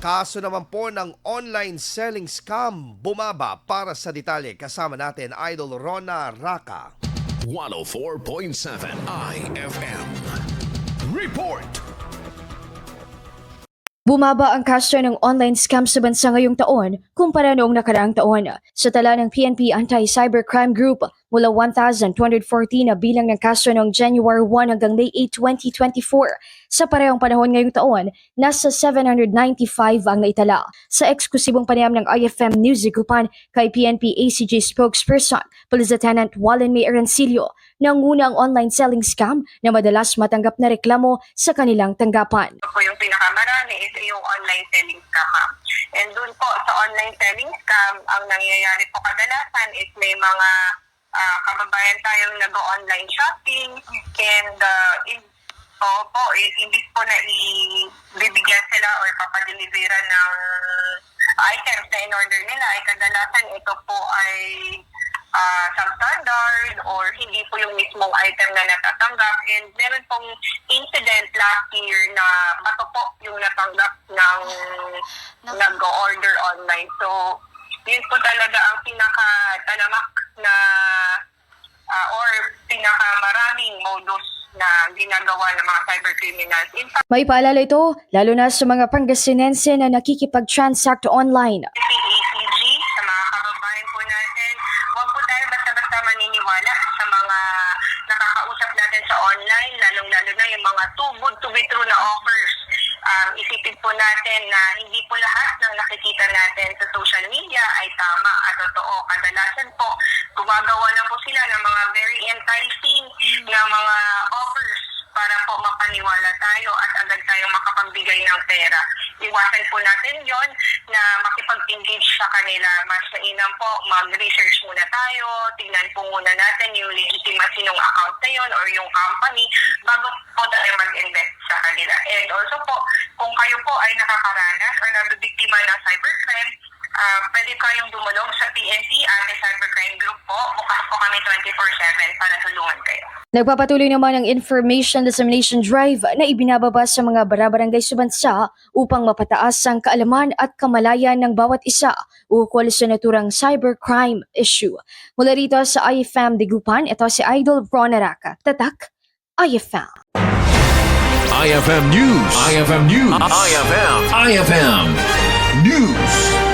Kaso naman po ng online selling scam bumaba para sa detalye kasama natin Idol Rona Raka. 104.7 IFM. Report! Bumaba ang kaso ng online scam sa bansa ngayong taon kumpara noong nakaraang taon. Sa tala ng PNP Anti-Cybercrime Group, mula 1,214 na bilang ng kaso noong January 1 hanggang May 8, 2024. Sa parehong panahon ngayong taon, nasa 795 ang naitala. Sa eksklusibong panayam ng IFM News Igupan kay PNP ACG spokesperson, Police Lieutenant Wallen May Arancilio, nanguna ang online selling scam na madalas matanggap na reklamo sa kanilang tanggapan. Yung pinakamarami is yung online selling scam. ma'am. And dun po sa online selling scam, ang nangyayari po kadalasan is may mga ah, kababayan tayong nag-online shopping and uh, in, oo po, imbis po na ibibigyan sila or papadeliveran ng items na in-order nila, ay kadalasan ito po ay substandard or hindi po yung mismong item na natatanggap. And meron pong incident last year na bato po yung natanggap ng nag-order online. So, yun po talaga ang pinaka-talamak na ah, or pinaka-maraming modus na ginagawa ng mga cybercriminals. In fact, May paalala ito, lalo na sa mga Pangasinense na nakikipag-transact online. Mga nakakausap natin sa online, lalong-lalo na yung mga too good to be true na offers. Um, isipin po natin na hindi po lahat ng nakikita natin sa social media ay tama at totoo. Kadalasan po, gumagawa lang po sila ng mga very enticing ng pera. Iwasan po natin yon na makipag-engage sa kanila. Mas mainam po, mag-research muna tayo, tingnan po muna natin yung legitimacy ng account na yon or yung company bago po tayo mag-invest sa kanila. And also po, kung kayo po ay nakakaranas or nabibiktima ng cybercrime, ah pwede kayong dumulog sa PNP Anti-Cybercrime Group kami 24-7 para tulungan kayo. Nagpapatuloy naman ang Information Dissemination Drive na ibinababa sa mga barabarangay sa bansa upang mapataas ang kaalaman at kamalayan ng bawat isa ukol sa naturang cybercrime issue. Mula rito sa IFM Digupan, ito si Idol Ronaraka. Tatak, IFM. IFM News. IFM News. IFM. IFM News.